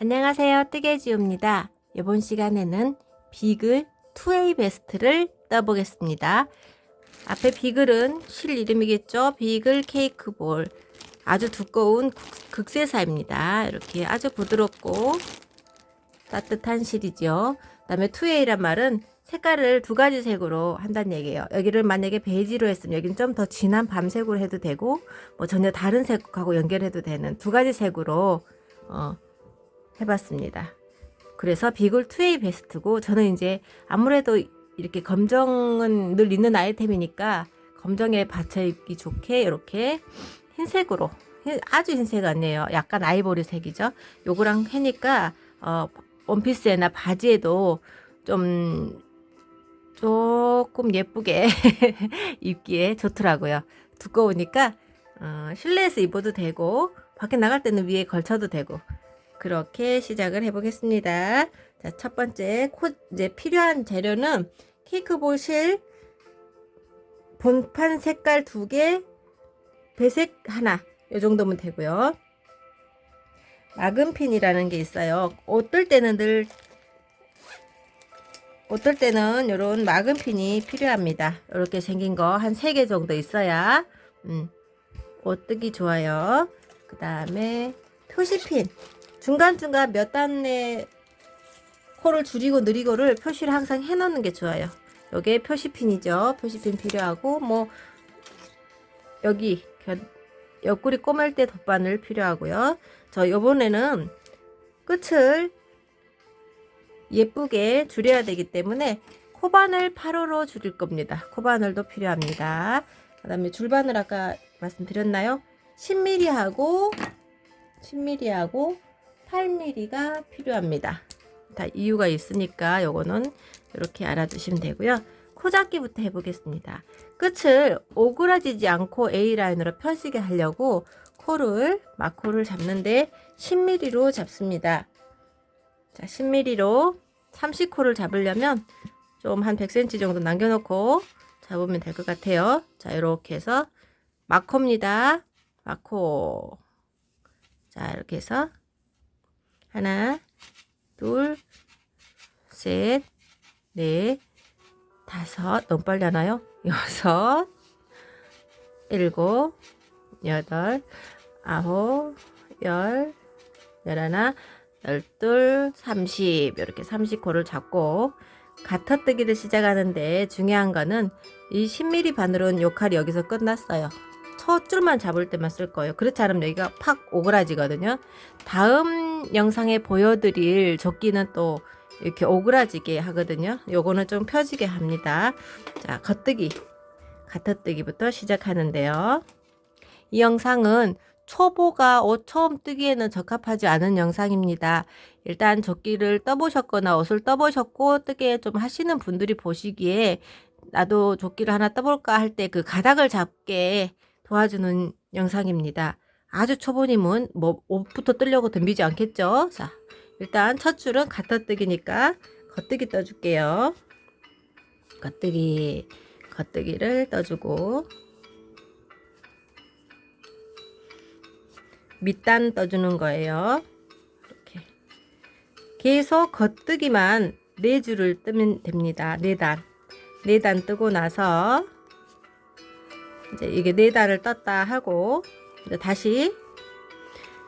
안녕하세요. 뜨개지우입니다. 이번 시간에는 비글 2A 베스트를 떠보겠습니다. 앞에 비글은 실 이름이겠죠? 비글 케이크 볼. 아주 두꺼운 국- 극세사입니다. 이렇게 아주 부드럽고 따뜻한 실이죠. 그 다음에 2A란 말은 색깔을 두 가지 색으로 한다는 얘기예요. 여기를 만약에 베이지로 했으면 여기는 좀 더 진한 밤색으로 해도 되고 뭐 전혀 다른 색하고 연결해도 되는 두 가지 색으로 어, 해봤습니다. 그래서 비글 2A 베스트고 저는 이제 아무래도 이렇게 검정은 늘 있는 아이템이니까 검정에 받쳐 입기 좋게 이렇게 흰색으로 흰- 아주 흰색 아니에요. 약간 아이보리 색이죠. 요거랑 해니까 어, 원피스에나 바지에도 좀 조금 예쁘게 입기에 좋더라고요. 두꺼우니까 어, 실내에서 입어도 되고 밖에 나갈 때는 위에 걸쳐도 되고 그렇게 시작을 해보겠습니다. 자, 첫 번째 코 이제 필요한 재료는 케이크볼 실 본판 색깔 두 개, 배색 하나 이 정도면 되고요. 마금핀이라는 게 있어요. 어떨 때는 늘 어떨 때는 이런 마금핀이 필요합니다. 이렇게 생긴 거한세개 정도 있어야 음, 옷 뜨기 좋아요. 그 다음에 표시핀 중간중간 몇 단의 코를 줄이고 느리고를 표시를 항상 해놓는 게 좋아요. 요게 표시핀이죠. 표시핀 필요하고 뭐 여기 겨- 옆구리 꼬맬 때 덧바늘 필요하고요. 저 요번에는 끝을 예쁘게 줄여야 되기 때문에 코바늘 8호로 줄일 겁니다. 코바늘도 필요합니다. 그 다음에 줄바늘 아까 말씀드렸나요? 10mm하고 10mm하고 8mm가 필요합니다. 다 이유가 있으니까 요거는 이렇게 알아두시면 되고요. 코 잡기부터 해보겠습니다. 끝을 오그라지지 않고 A라인으로 펴지게 하려고 코를 마코를 잡는데 10mm로 잡습니다. 자, 10mm로 30코를 잡으려면 좀 한 100cm 정도 남겨놓고 잡으면 될 것 같아요. 자, 이렇게 해서 마코입니다. 마코. 자, 이렇게 해서 하나, 둘, 셋, 넷, 다섯. 너무 빨리 하나요? 여섯, 일곱, 여덟, 아홉, 열, 열하나, 열둘, 삼십. 이렇게 30코를 잡고 가터뜨기를 시작하는데 중요한 거는 이 10mm 바늘은 역할이 여기서 끝났어요. 첫 줄만 잡을 때만 쓸 거예요. 그렇지 않으면 여기가 팍 오그라지거든요. 다음 영상에 보여드릴 조끼는 또 이렇게 오그라지게 하거든요. 요거는 좀 펴지게 합니다. 자, 겉뜨기. 가터뜨기부터 시작하는데요. 이 영상은 초보가 옷 처음 뜨기에는 적합하지 않은 영상입니다. 일단 조끼를 떠보셨거나 옷을 떠보셨고 뜨개 좀 하시는 분들이 보시기에 나도 조끼를 하나 떠볼까 할 때 그 가닥을 잡게 도와주는 영상입니다. 아주 초보님은 뭐 옷부터 뜨려고 덤비지 않겠죠? 자, 일단 첫 줄은 가터뜨기니까 겉뜨기 떠줄게요. 겉뜨기, 겉뜨기를 떠주고 밑단 떠주는 거예요. 이렇게 계속 겉뜨기만 네 줄을 뜨면 됩니다. 네 단, 네 단 뜨고 나서 이제 이게 네 단을 떴다 하고 이제 다시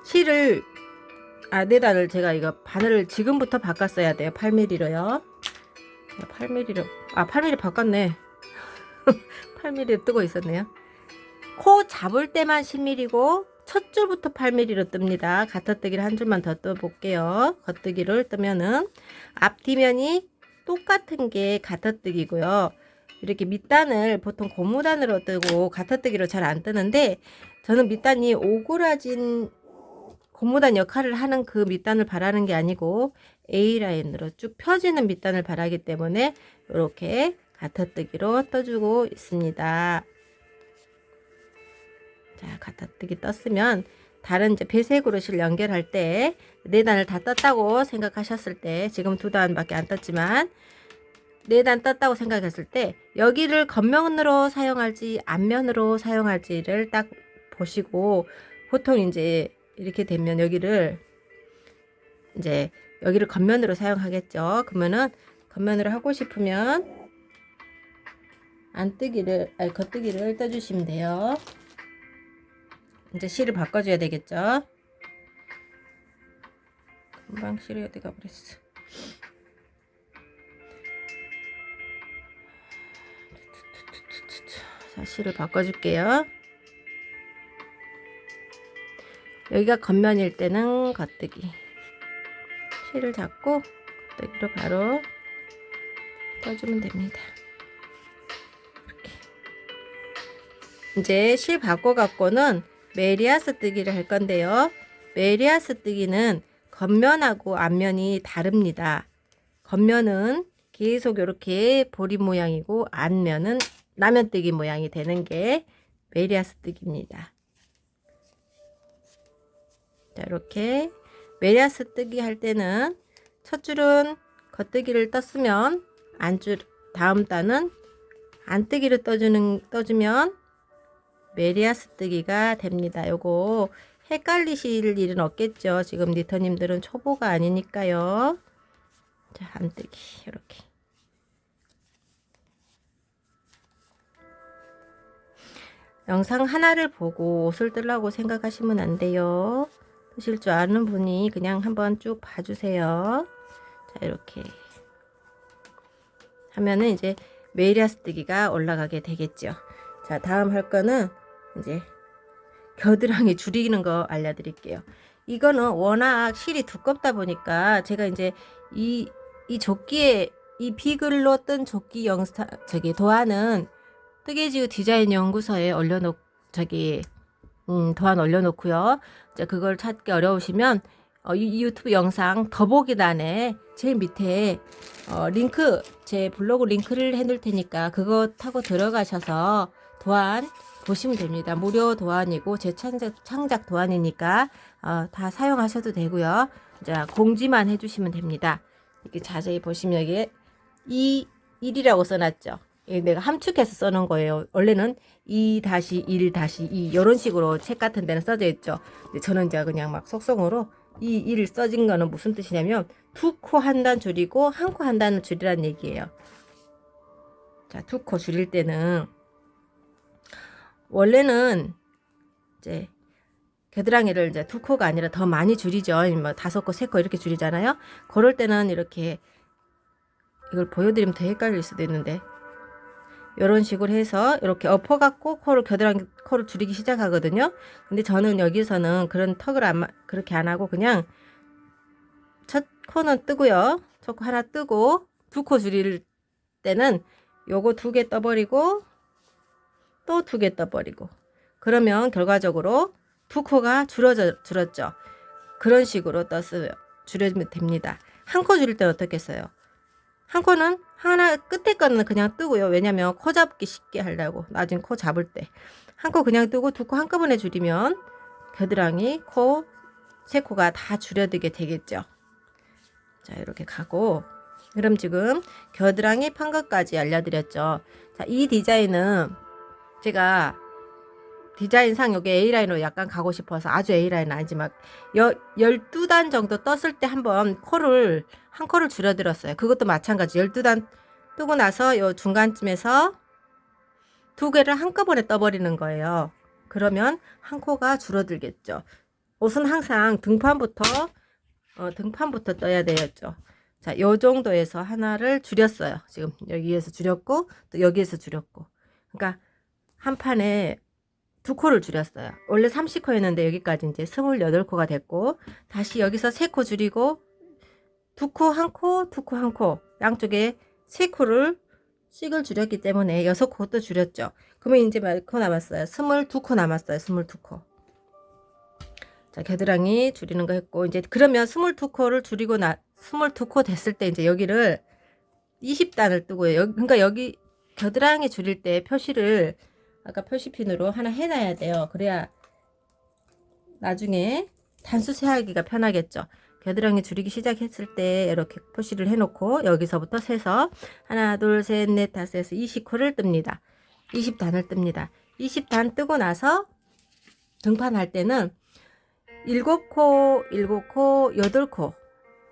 실을 아, 네 단을 제가 이거 바늘을 지금부터 바꿨어야 돼요. 8mm로요. 8mm로 아, 8mm 바꿨네. 8mm 뜨고 있었네요. 코 잡을 때만 10mm고 첫 줄부터 8mm로 뜹니다. 가터뜨기를 한 줄만 더 떠볼게요. 겉뜨기를 뜨면은 앞뒤면이 똑같은 게 가터뜨기고요. 이렇게 밑단을 보통 고무단으로 뜨고 가터뜨기로 잘 안 뜨는데 저는 밑단이 오그라진 고무단 역할을 하는 그 밑단을 바라는 게 아니고 A라인으로 쭉 펴지는 밑단을 바라기 때문에 이렇게 가터뜨기로 떠주고 있습니다. 자, 가타뜨기 떴으면 다른 이제 배색으로 실 연결할 때 네 단을 다 떴다고 생각하셨을 때 지금 두 단밖에 안 떴지만 네 단 떴다고 생각했을 때 여기를 겉면으로 사용할지 앞면으로 사용할지를 딱 보시고 보통 이제 이렇게 되면 여기를 이제 여기를 겉면으로 사용하겠죠. 그러면은 겉면으로 하고 싶으면 안 뜨기를 아니 겉뜨기를 떠주시면 돼요. 이제 실을 바꿔줘야 되겠죠. 금방 실이 어디 가버렸어. 자, 실을 바꿔줄게요. 여기가 겉면일 때는 겉뜨기. 실을 잡고 겉뜨기로 바로 떠주면 됩니다. 이제 실 바꿔 갖고는 메리아스 뜨기를 할 건데요. 메리아스 뜨기는 겉면하고 앞면이 다릅니다. 겉면은 계속 이렇게 보리 모양이고 앞면은 라면 뜨기 모양이 되는 게 메리아스 뜨기입니다. 자, 이렇게 메리아스 뜨기 할 때는 첫 줄은 겉뜨기를 떴으면 안줄 다음 단은 안뜨기를 떠주는 떠주면 메리아스 뜨기가 됩니다. 요거 헷갈리실 일은 없겠죠. 지금 니터님들은 초보가 아니니까요. 자, 안뜨기 이렇게. 영상 하나를 보고 옷을 뜨려고 생각하시면 안 돼요. 뜨실 줄 아는 분이 그냥 한번 쭉 봐주세요. 자, 이렇게 하면은 이제 메리아스 뜨기가 올라가게 되겠죠. 자, 다음 할 거는 이제 겨드랑이 줄이는 거 알려드릴게요. 이거는 워낙 실이 두껍다 보니까 제가 이제 이, 이 조끼에 이 비글로 뜬 조끼 영상, 저기 도안은 뜨개지우 디자인 연구소에 올려놓, 저기, 음, 도안 올려놓고요. 이제 그걸 찾기 어려우시면 어, 이 유튜브 영상 더보기란에 제일 밑에 어, 링크 제 블로그 링크를 해놓을 테니까 그거 타고 들어가셔서 도안 보시면 됩니다. 무료 도안이고 제 창작, 창작 도안이니까 어, 다 사용하셔도 되고요. 자 공지만 해주시면 됩니다. 이렇게 자세히 보시면 여기에 이 1이라고 써놨죠. 이게 내가 함축해서 써놓은 거예요. 원래는 2 다시 1 다시 2 이런 식으로 책 같은 데는 써져 있죠. 근데 저는 이제 그냥 막 속성으로 이 1을 써진 거는 무슨 뜻이냐면 두 코 한 단 줄이고 한 코 한 단을 줄이란 얘기예요. 자, 두 코 줄일 때는 원래는 이제 겨드랑이를 이제 두 코가 아니라 더 많이 줄이죠. 뭐 다섯 코, 세 코 이렇게 줄이잖아요. 그럴 때는 이렇게 이걸 보여드리면 더 헷갈릴 수도 있는데 이런 식으로 해서 이렇게 엎어갖고 코를 겨드랑이 코를 줄이기 시작하거든요. 근데 저는 여기서는 그런 턱을 안 그렇게 안 하고 그냥 첫 코는 뜨고요. 첫 코 하나 뜨고 두 코 줄일 때는 요거 두 개 떠버리고 또 두 개 떠버리고 그러면 결과적으로 두 코가 줄어져 줄었죠. 그런 식으로 떴어요. 줄여주면 됩니다. 한 코 줄일 때 어떻게 써요? 한 코는 하나 끝에 거는 그냥 뜨고요. 왜냐면 코 잡기 쉽게 하려고 나중에 코 잡을 때 한 코 그냥 뜨고 두 코 한꺼번에 줄이면 겨드랑이, 코, 세 코가 다 줄여들게 되겠죠. 자 이렇게 가고 그럼 지금 겨드랑이 판 것까지 알려드렸죠. 자 이 디자인은 제가 디자인상 여기 A라인으로 약간 가고 싶어서 아주 A라인 아니지만 여, 12단 정도 떴을 때 한번 코를 한 코를 줄여들었어요. 그것도 마찬가지 12단 뜨고 나서 요 중간쯤에서 두 개를 한꺼번에 떠버리는 거예요. 그러면 한 코가 줄어들겠죠. 옷은 항상 등판부터 어, 등판부터 떠야 되겠죠. 자, 요 정도에서 하나를 줄였어요. 지금 여기에서 줄였고 또 여기에서 줄였고. 그러니까 한 판에 두 코를 줄였어요. 원래 30코였는데 여기까지 이제 28코가 됐고 다시 여기서 세 코 줄이고 두 코, 한 코, 두 코, 한 코. 양쪽에 세 코를 씩을 줄였기 때문에 여섯 코도 줄였죠. 그러면 이제 몇 코 남았어요? 22코 남았어요. 22코. 자, 겨드랑이 줄이는 거 했고 이제 그러면 22코를 줄이고 나 22코 됐을 때 이제 여기를 20단을 뜨고요. 여, 그러니까 여기 겨드랑이 줄일 때 표시를 아까 표시핀으로 하나 해놔야 돼요. 그래야 나중에 단수 세하기가 편하겠죠. 겨드랑이 줄이기 시작했을 때 이렇게 표시를 해놓고 여기서부터 세서 하나 둘 셋 넷 다섯 여섯 20코를 뜹니다. 20단을 뜹니다. 20단 뜨고 나서 등판할 때는 7코, 7코, 8코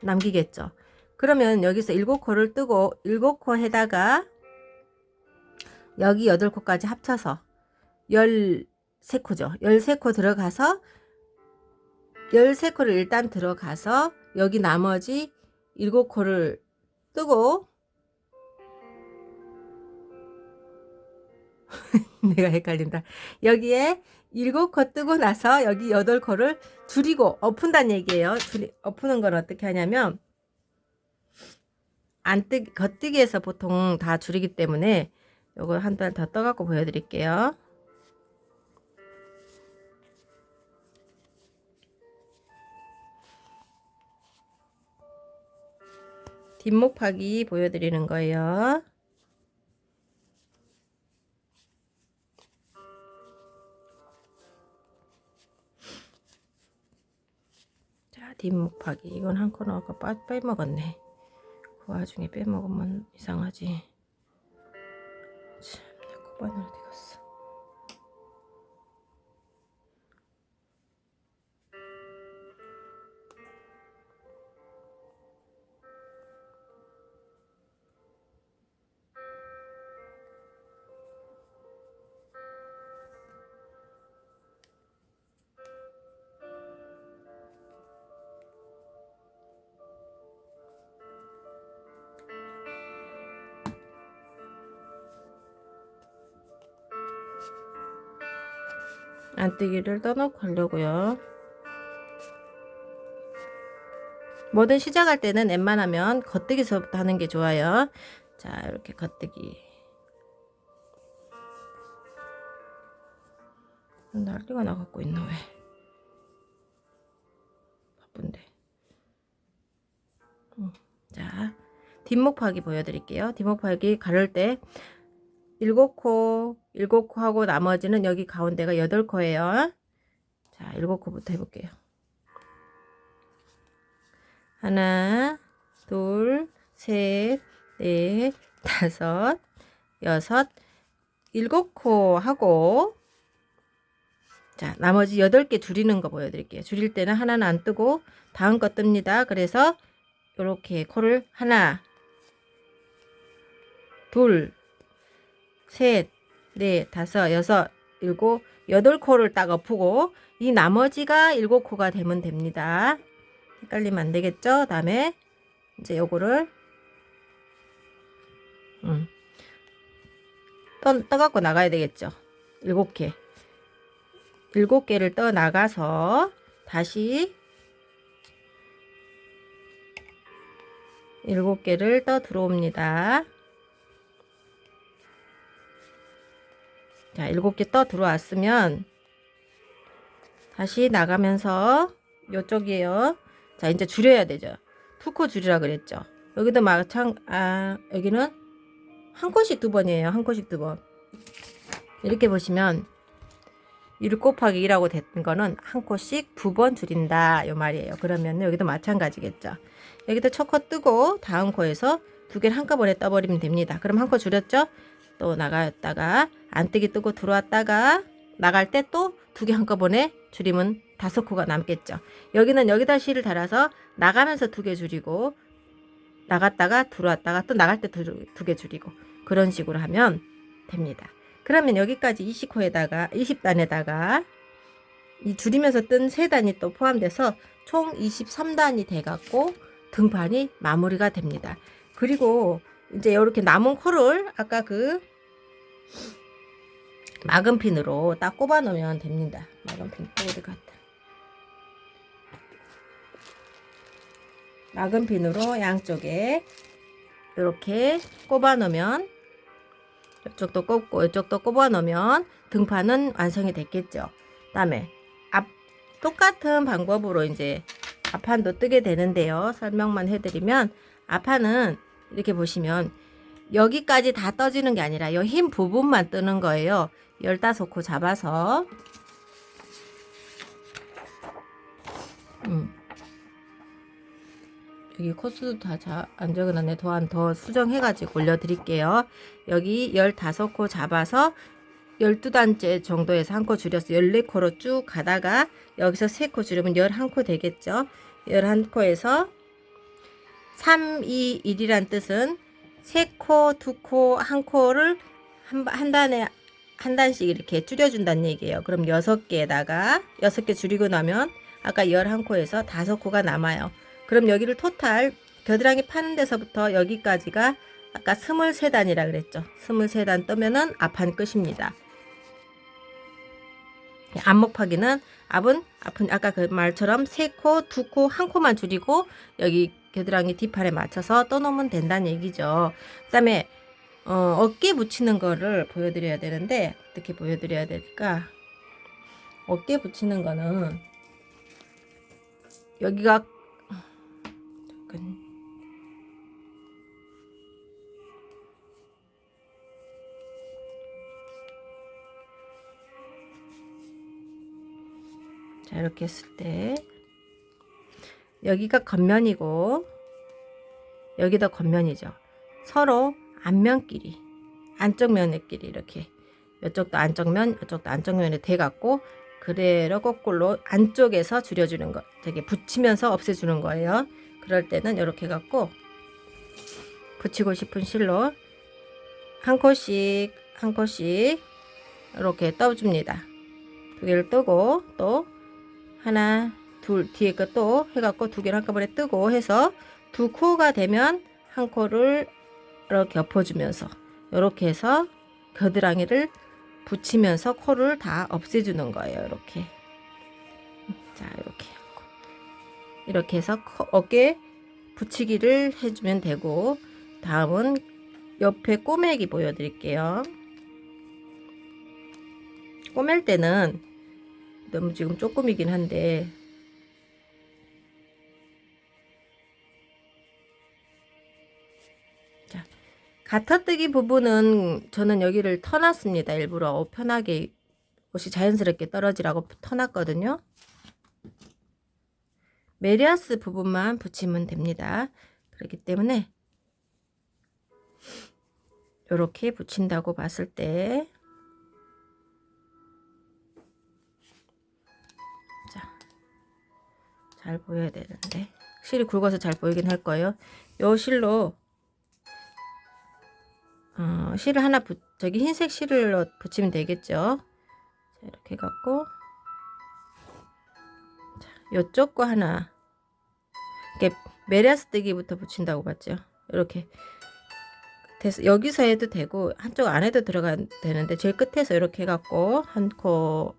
남기겠죠. 그러면 여기서 7코를 뜨고 7코 해다가 여기 8코까지 합쳐서 13코죠. 13코 들어가서 13코를 일단 들어가서 여기 나머지 7코를 뜨고 내가 헷갈린다. 여기에 7코 뜨고 나서 여기 8코를 줄이고 엎은다는 얘기예요. 줄이, 엎는 건 어떻게 하냐면 안 뜨, 겉뜨기에서 보통 다 줄이기 때문에 요거 한달더 떠갖고 보여드릴게요. 뒷목 파기 보여드리는 거예요. 자, 뒷목 파기. 이건 한 코너 아까 빠, 빼먹었네. 그 와중에 빼먹으면 이상하지. 참, 내 코바늘 어디 갔어? 안뜨기를 떠놓고 하려고요. 뭐든 시작할 때는 웬만하면 겉뜨기서부터 하는 게 좋아요. 자, 이렇게 겉뜨기. 난리가 나갖고 있나 왜? 바쁜데. 음, 자, 뒷목 파기 보여드릴게요. 뒷목 파기 가를 때 일곱 코, 일곱 코 하고 나머지는 여기 가운데가 여덟 코예요. 자, 일곱 코부터 해볼게요. 하나, 둘, 셋, 넷, 다섯, 여섯, 일곱 코 하고 자, 나머지 여덟 개 줄이는 거 보여드릴게요. 줄일 때는 하나는 안 뜨고 다음 거 뜹니다. 그래서 이렇게 코를 하나, 둘, 셋, 넷, 다섯, 여섯, 일곱, 여덟 코를 딱 엎고 이 나머지가 일곱 코가 되면 됩니다. 헷갈리면 안 되겠죠? 다음에 이제 요거를 음, 떠, 떠갖고 나가야 되겠죠? 일곱 개. 일곱 개를 떠 나가서 다시 일곱 개를 떠 들어옵니다. 자, 일곱 개떠 들어왔으면 다시 나가면서 요쪽이에요. 자, 이제 줄여야 되죠. 두코 줄이라 그랬죠. 여기도 마찬 아, 여기는 한 코씩 두 번이에요. 한 코씩 두 번. 이렇게 보시면 1 곱하기 2라고 된 거는 한 코씩 두 번 줄인다 요 말이에요. 그러면 여기도 마찬가지겠죠. 여기도 첫코 뜨고 다음 코에서 두 개를 한꺼번에 떠버리면 됩니다. 그럼 한코 줄였죠? 또 나갔다가 안 뜨기 뜨고 들어왔다가 나갈 때 또 두 개 한꺼번에 줄이면 다섯 코가 남겠죠. 여기는 여기다 실을 달아서 나가면서 두 개 줄이고 나갔다가 들어왔다가 또 나갈 때 두 개 줄이고 그런 식으로 하면 됩니다. 그러면 여기까지 20호에다가 20단에다가 이 줄이면서 뜬세 단이 또 포함돼서 총 23단이 돼 갖고 등판이 마무리가 됩니다. 그리고 이제 이렇게 남은 코를 아까 그 막은 핀으로 딱 꼽아 놓으면 됩니다. 막은 핀 어디 갔다. 막은 핀으로 양쪽에 이렇게 꼽아 놓으면 이쪽도 꼽고 이쪽도 꼽아 놓으면 등판은 완성이 됐겠죠. 다음에 앞 똑같은 방법으로 이제 앞판도 뜨게 되는데요. 설명만 해드리면 앞판은 이렇게 보시면 여기까지 다 떠지는 게 아니라 이 흰 부분만 뜨는 거예요. 15코 잡아서 음. 여기 코스도 다안 적어놨네. 더한 더 수정해가지고 올려드릴게요. 여기 15코 잡아서 12단째 정도에서 한 코 줄여서 14코로 쭉 가다가 여기서 3코 줄이면 11코 되겠죠. 11코에서 3, 2, 1이란 뜻은 세 코, 두 코, 한 코를 한, 한 단에 한 단씩 이렇게 줄여준다는 얘기예요. 그럼 여섯 개에다가 여섯 개 줄이고 나면 아까 열한 코에서 다섯 코가 남아요. 그럼 여기를 토탈 겨드랑이 파는 데서부터 여기까지가 아까 스물세 단이라 그랬죠. 스물세 단 뜨면은 앞판 끝입니다. 안목 파기는 앞은 앞은 아까 그 말처럼 세 코, 두 코, 한 코만 줄이고 여기 겨드랑이 뒷팔에 맞춰서 떠놓으면 된다는 얘기죠. 그 다음에 어, 어깨 붙이는 거를 보여드려야 되는데 어떻게 보여드려야 될까? 어깨 붙이는 거는 여기가 잠깐 자 이렇게 했을 때 여기가 겉면이고 여기도 겉면이죠. 서로 앞면끼리 안쪽 면끼리 이렇게 이쪽도 안쪽 면 이쪽도 안쪽 면에 대갖고 그대로 거꾸로 안쪽에서 줄여주는 거 되게 붙이면서 없애주는 거예요. 그럴 때는 이렇게 갖고 붙이고 싶은 실로 한 코씩 한 코씩 이렇게 떠줍니다. 두 개를 뜨고 또 하나 둘 뒤에 것도 해갖고 두 개를 한꺼번에 뜨고 해서 두 코가 되면 한 코를 이렇게 엎어주면서 이렇게 해서 겨드랑이를 붙이면서 코를 다 없애주는 거예요. 이렇게 자 이렇게 이렇게 해서 코, 어깨 붙이기를 해주면 되고 다음은 옆에 꼬매기 보여드릴게요. 꼬맬 때는 너무 지금 조금이긴 한데 가타뜨기 부분은 저는 여기를 터놨습니다. 일부러 어, 편하게 옷이 자연스럽게 떨어지라고 터놨거든요. 메리아스 부분만 붙이면 됩니다. 그렇기 때문에 이렇게 붙인다고 봤을 때잘 보여야 되는데. 실이 굵어서 잘 보이긴 할 거예요. 요 실로 어, 실을 하나 붙 저기 흰색 실을 붙이면 되겠죠. 자, 이렇게 갖고 자, 요쪽 거 하나 이렇게 메리아스 뜨기부터 붙인다고 봤죠. 이렇게 돼서 여기서 해도 되고 한쪽 안에도 들어가 되는데 제일 끝에서 이렇게 해갖고 한 코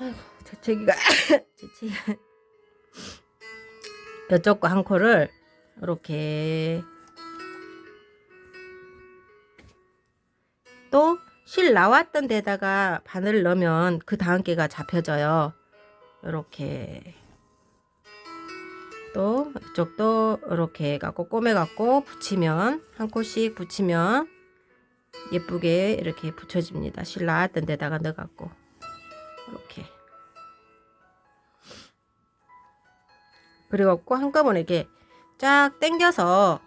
아이고, 재채기가, 재채기. 이쪽 거한 코를 이렇게 또 실 나왔던 데다가 바늘을 넣으면 그 다음 개가 잡혀져요. 이렇게 또 이쪽도 이렇게 갖고 꼬매 갖고 붙이면 한 코씩 붙이면 예쁘게 이렇게 붙여집니다. 실 나왔던 데다가 넣어 갖고 이렇게 그래갖고 한꺼번에 이렇게 쫙 당겨서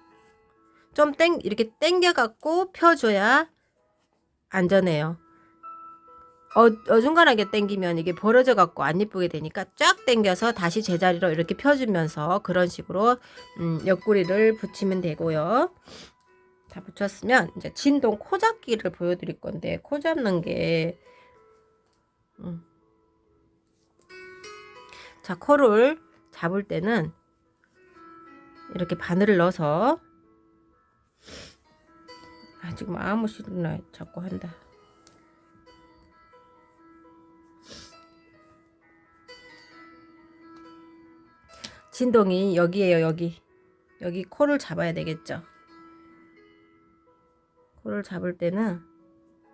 좀 땡 이렇게 당겨갖고 펴줘야 안전해요. 어, 어중간하게 당기면 이게 벌어져 갖고 안 예쁘게 되니까 쫙 당겨서 다시 제자리로 이렇게 펴주면서 그런 식으로 음, 옆구리를 붙이면 되고요. 다 붙였으면 이제 진동 코 잡기를 보여드릴 건데 코 잡는 게 음. 자, 코를 잡을 때는 이렇게 바늘을 넣어서 아, 지금 아무 싫으나 자꾸 한다. 진동이 여기에요, 여기. 여기 코를 잡아야 되겠죠. 코를 잡을 때는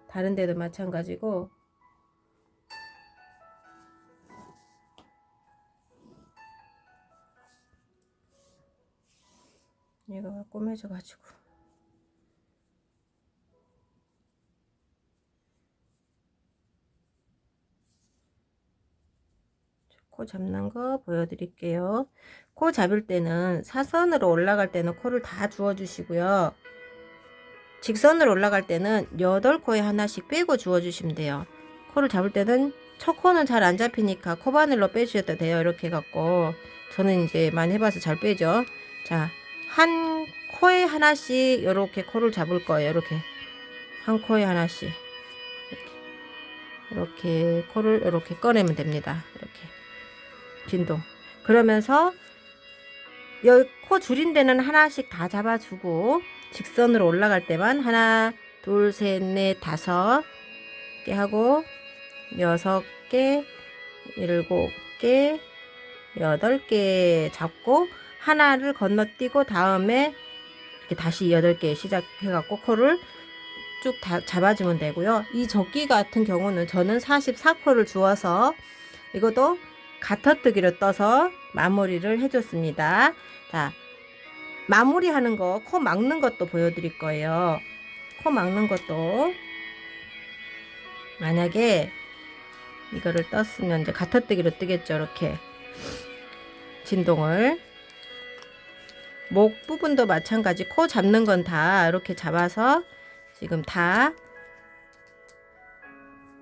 다른 데도 마찬가지고 얘가 꼬매져가지고 코 잡는 거 보여드릴게요. 코 잡을 때는 사선으로 올라갈 때는 코를 다 주워 주시고요. 직선으로 올라갈 때는 8코에 하나씩 빼고 주워 주시면 돼요. 코를 잡을 때는 첫 코는 잘 안 잡히니까 코 바늘로 빼주셔도 돼요. 이렇게 해갖고 저는 이제 많이 해봐서 잘 빼죠. 자, 한 코에 하나씩 이렇게 코를 잡을 거예요. 이렇게 한 코에 하나씩 이렇게, 이렇게 코를 이렇게 꺼내면 됩니다. 이렇게 진동. 그러면서 여기 코 줄인 데는 하나씩 다 잡아주고 직선으로 올라갈 때만 하나, 둘, 셋, 넷, 다섯 개 하고 여섯 개, 일곱 개, 여덟 개 잡고 하나를 건너뛰고 다음에 이렇게 다시 여덟 개 시작해갖고 코를 쭉 다 잡아주면 되고요. 이 조끼 같은 경우는 저는 44코를 주어서 이것도 가터뜨기로 떠서 마무리를 해줬습니다. 자, 마무리하는 거, 코 막는 것도 보여드릴 거예요. 코 막는 것도 만약에 이거를 떴으면 이제 가터뜨기로 뜨겠죠. 이렇게 진동을 목 부분도 마찬가지 코 잡는 건 다 이렇게 잡아서 지금 다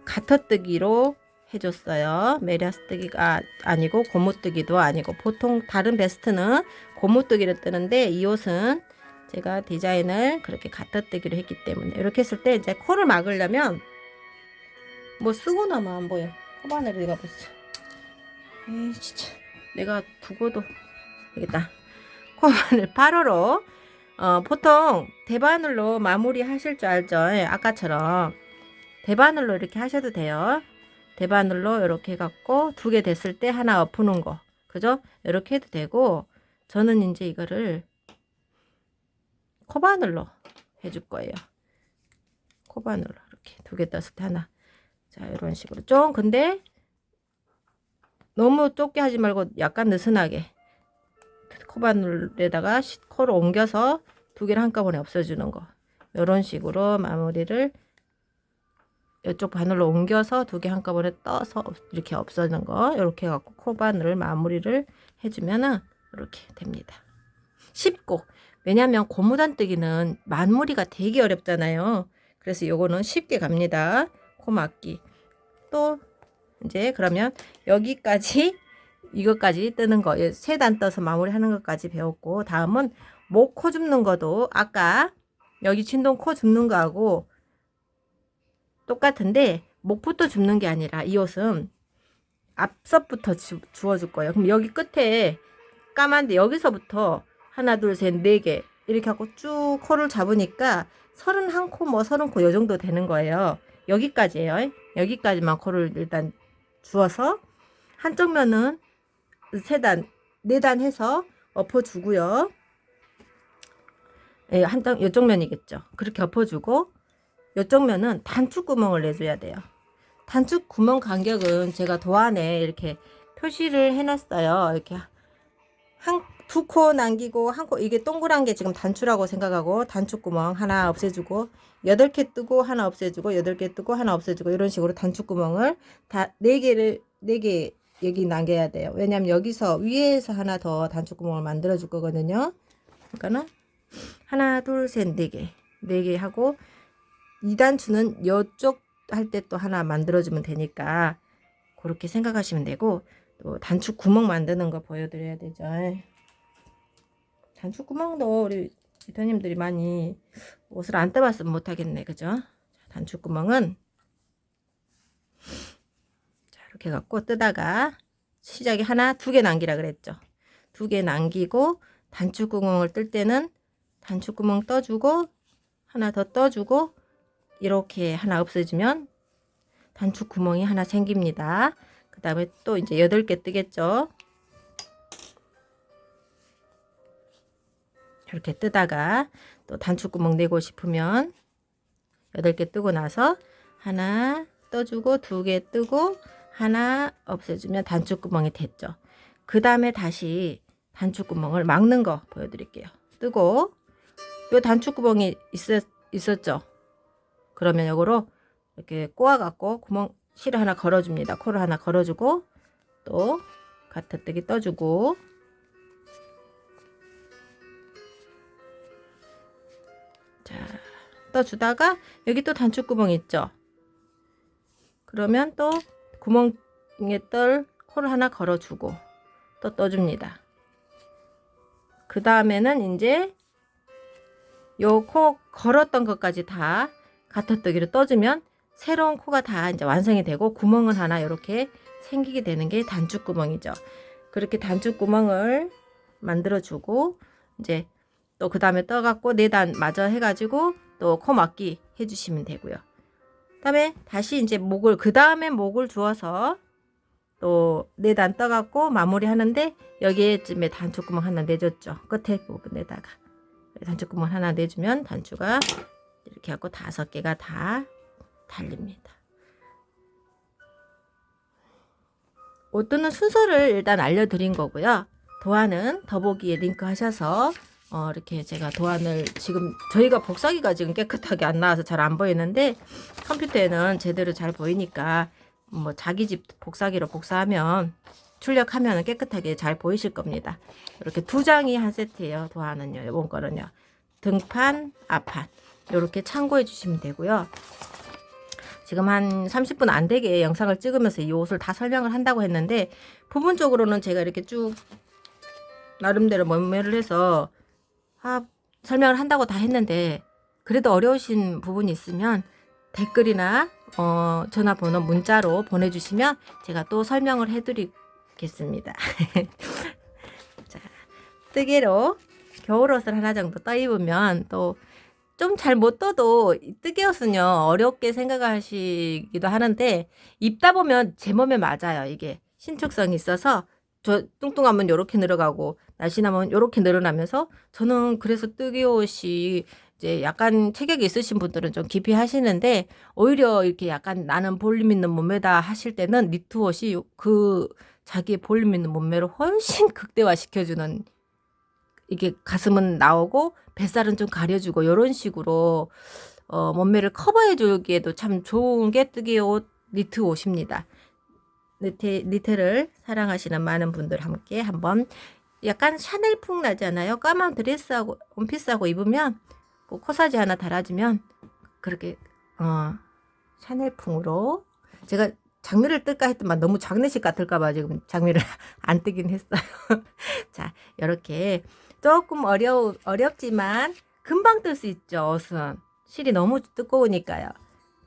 가터뜨기로 해줬어요. 메리아스뜨기가 아니고 고무뜨기도 아니고 보통 다른 베스트는 고무뜨기로 뜨는데 이 옷은 제가 디자인을 그렇게 가터뜨기로 했기 때문에 이렇게 했을 때 이제 코를 막으려면 뭐 쓰고 나면 안 보여. 코바늘을 내가 보자. 에이 진짜 내가 두고도 되겠다. 코바늘 8호로 어, 보통 대바늘로 마무리 하실 줄 알죠? 예, 아까처럼 대바늘로 이렇게 하셔도 돼요. 대바늘로 이렇게 해갖고 두 개 됐을 때 하나 엎는 거 그죠? 이렇게 해도 되고 저는 이제 이거를 코바늘로 해줄 거예요. 코바늘로 이렇게 두 개 떴을 때 하나 자 이런 식으로 좀 근데 너무 좁게 하지 말고 약간 느슨하게 코바늘에다가 시- 코를 옮겨서 두 개를 한꺼번에 없애주는 거. 이런 식으로 마무리를 이쪽 바늘로 옮겨서 두 개 한꺼번에 떠서 없- 이렇게 없애는 거. 이렇게 해갖고 코바늘을 마무리를 해주면은 이렇게 됩니다. 쉽고. 왜냐하면 고무단뜨기는 마무리가 되게 어렵잖아요. 그래서 요거는 쉽게 갑니다. 코 막기. 또 이제 그러면 여기까지 이것까지 뜨는 거 세 단 떠서 마무리하는 것까지 배웠고 다음은 목 코 줍는 것도 아까 여기 진동 코 줍는 거하고 똑같은데 목부터 줍는 게 아니라 이 옷은 앞서부터 주, 주워줄 거예요. 그럼 여기 끝에 까만데 여기서부터 하나 둘 셋 네 개 이렇게 하고 쭉 코를 잡으니까 서른 한코뭐 서른 코요 정도 되는 거예요. 여기까지예요. 여기까지만 코를 일단 주어서 한쪽 면은 세 단, 네 단 해서 엎어주고요. 예, 한쪽 이쪽 면이겠죠. 그렇게 엎어주고 이쪽 면은 단축 구멍을 내줘야 돼요. 단축 구멍 간격은 제가 도안에 이렇게 표시를 해놨어요. 이렇게 한 두 코 남기고 한 코 이게 동그란 게 지금 단추라고 생각하고 단축 구멍 하나 없애주고 여덟 개 뜨고 하나 없애주고 여덟 개 뜨고 하나 없애주고 이런 식으로 단축 구멍을 다 네 개를 네 개 여기 남겨야 돼요. 왜냐면 여기서 위에서 하나 더 단축 구멍을 만들어 줄 거거든요. 그러니까는 하나 둘 셋 네 개 네 개 하고 이 단추는 이쪽 할 때 또 하나 만들어 주면 되니까 그렇게 생각하시면 되고 또 단축 구멍 만드는 거 보여 드려야 되죠. 단축 구멍도 우리 대표님들이 많이 옷을 안 떠봤으면 못하겠네, 그죠? 단축 구멍은 자 이렇게 갖고 뜨다가 시작이 하나 두 개 남기라 그랬죠. 두 개 남기고 단축 구멍을 뜰 때는 단축 구멍 떠주고 하나 더 떠주고 이렇게 하나 없애주면 단축 구멍이 하나 생깁니다. 그 다음에 또 이제 여덟 개 뜨겠죠. 이렇게 뜨다가 또 단축 구멍 내고 싶으면 여덟 개 뜨고 나서 하나 떠주고 두 개 뜨고 하나 없애주면 단축 구멍이 됐죠. 그 다음에 다시 단축 구멍을 막는 거 보여드릴게요. 뜨고 요 단축 구멍이 있었, 있었죠. 그러면 요거로 이렇게 꼬아갖고 구멍 실을 하나 걸어줍니다. 코를 하나 걸어주고 또 가타뜨기 떠주고 자 떠주다가 여기 또 단축 구멍 있죠. 그러면 또 구멍에 뜰 코를 하나 걸어주고 또 떠줍니다. 그 다음에는 이제 요 코 걸었던 것까지 다 가타뜨기로 떠주면 새로운 코가 다 이제 완성이 되고 구멍은 하나 이렇게 생기게 되는 게 단축 구멍이죠. 그렇게 단축 구멍을 만들어 주고 이제 또 그 다음에 떠갖고 네단 마저 해가지고 또 코 막기 해주시면 되고요. 그다음에 다시 이제 목을 그 다음에 목을 주어서 또 네단 떠갖고 마무리하는데 여기에쯤에 단추구멍 하나 내줬죠. 끝에 부분에다가 단추구멍 하나 내주면 단추가 이렇게 하고 다섯 개가 다 달립니다. 옷 뜨는 순서를 일단 알려드린 거고요. 도안은 더보기에 링크 하셔서 어, 이렇게 제가 도안을 지금 저희가 복사기가 지금 깨끗하게 안 나와서 잘 안 보이는데 컴퓨터에는 제대로 잘 보이니까 뭐 자기 집 복사기로 복사하면 출력하면 깨끗하게 잘 보이실 겁니다. 이렇게 두 장이 한 세트예요. 도안은요. 이번 거는요. 등판, 앞판 이렇게 참고해 주시면 되고요. 지금 한 30분 안 되게 영상을 찍으면서 이 옷을 다 설명을 한다고 했는데 부분적으로는 제가 이렇게 쭉 나름대로 몸매를 해서 아, 설명을 한다고 다 했는데 그래도 어려우신 부분이 있으면 댓글이나 어, 전화번호 문자로 보내주시면 제가 또 설명을 해드리겠습니다. 자, 뜨개로 겨울옷을 하나 정도 떠 입으면 또 좀 잘 못 떠도 이 뜨개옷은요 어렵게 생각하시기도 하는데 입다 보면 제 몸에 맞아요 이게 신축성이 있어서 저 뚱뚱하면 요렇게 늘어가고 날씬하면 요렇게 늘어나면서 저는 그래서 뜨개 옷이 이제 약간 체격이 있으신 분들은 좀 깊이 하시는데 오히려 이렇게 약간 나는 볼륨 있는 몸매다 하실 때는 니트 옷이 요- 그 자기의 볼륨 있는 몸매를 훨씬 극대화 시켜주는 이게 가슴은 나오고 뱃살은 좀 가려주고 이런 식으로 어, 몸매를 커버해 주기에도 참 좋은 게 뜨개 옷 니트 옷입니다. 니트, 니트를 사랑하시는 많은 분들 함께 한번 약간 샤넬풍 나잖아요. 까만 드레스하고 원피스하고 입으면 그 코사지 하나 달아주면 그렇게 어 샤넬풍으로 제가 장미를 뜰까 했더만 너무 장례식 같을까봐 지금 장미를 안 뜨긴 했어요. 자 이렇게 조금 어려 어렵지만 금방 뜰 수 있죠 옷은 실이 너무 두꺼우니까요.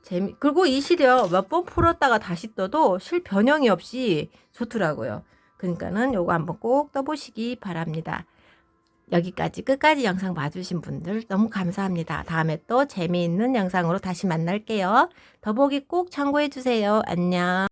재미 그리고 이 실이요 몇 번 풀었다가 다시 떠도 실 변형이 없이 좋더라고요. 그러니까는 요거 한번 꼭 떠보시기 바랍니다. 여기까지 끝까지 영상 봐주신 분들 너무 감사합니다. 다음에 또 재미있는 영상으로 다시 만날게요. 더보기 꼭 참고해주세요. 안녕.